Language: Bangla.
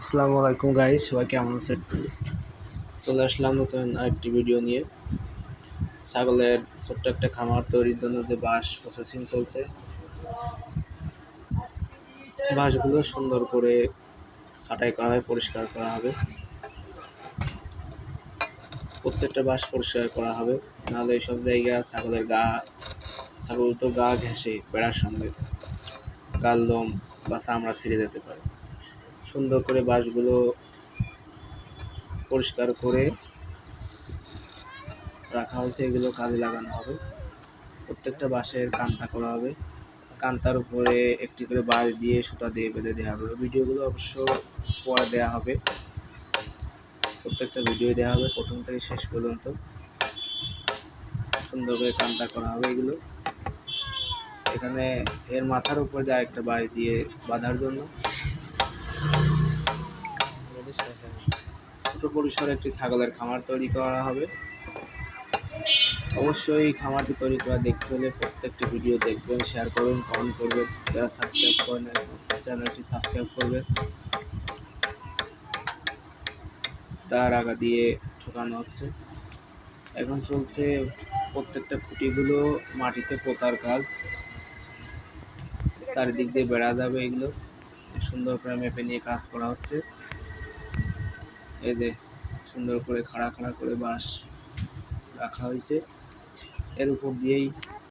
আসসালামু আলাইকুম গাইস সবাই কেমন আছেন? চলে আসলাম নতুন আরেকটি ভিডিও নিয়ে। ছাগলের ছোট্ট একটা খামার তৈরির জন্য যে বাঁশ প্রসেসিং চলছে। বাঁশগুলো সুন্দর করে ছাঁটাই করা হবে পরিষ্কার করা হবে। প্রত্যেকটা বাঁশ পরিষ্কার করা হবে। নাহলে এইসব জায়গা ছাগলের গা, ছাগল তো গা ঘেঁষে বেড়ার সঙ্গে। গাল লোম বা চামড়া ছিঁড়ে যেতে পারে। সুন্দর করে বাঁশগুলো পরিষ্কার করে রাখা হয়েছে, এগুলো কাজে লাগানো হবে। প্রত্যেকটা বাঁশের কান্তা করা হবে। কান্তার উপরে একটি করে বাঁশ দিয়ে সুতা দিয়ে বেঁধে দেওয়া হবে। ভিডিওগুলো অবশ্য পরে দেওয়া হবে। প্রত্যেকটা ভিডিও দেওয়া হবে প্রথম থেকে শেষ পর্যন্ত। সুন্দর করে কান্তা করা হবে এগুলো। এখানে এর মাথার উপরে আরেকটা বাঁশ দিয়ে বাঁধার জন্য। ছোট পরিসরে একটি ছাগলের খামার তৈরি করা হবে। অবশ্যই খামারটি তৈরি করা দেখতে হলে প্রত্যেকটি ভিডিও দেখবেন শেয়ার করবেন কমেন্ট করবেন। যারা সাবস্ক্রাইব করেন চ্যানেলটি সাবস্ক্রাইব করবেন। তার আগা দিয়ে ঠোকানো হচ্ছে। এখন চলছে প্রত্যেকটা খুঁটিগুলো মাটিতে পোতার কাজ। চারিদিক দিয়ে বেড়া যাবে এগুলো। সুন্দর করে মেপে নিয়ে কাজ করা হচ্ছে। এদের সুন্দর করে খাড়া খাড়া করে বাঁশ রাখা হয়েছে। এর উপর দিয়েই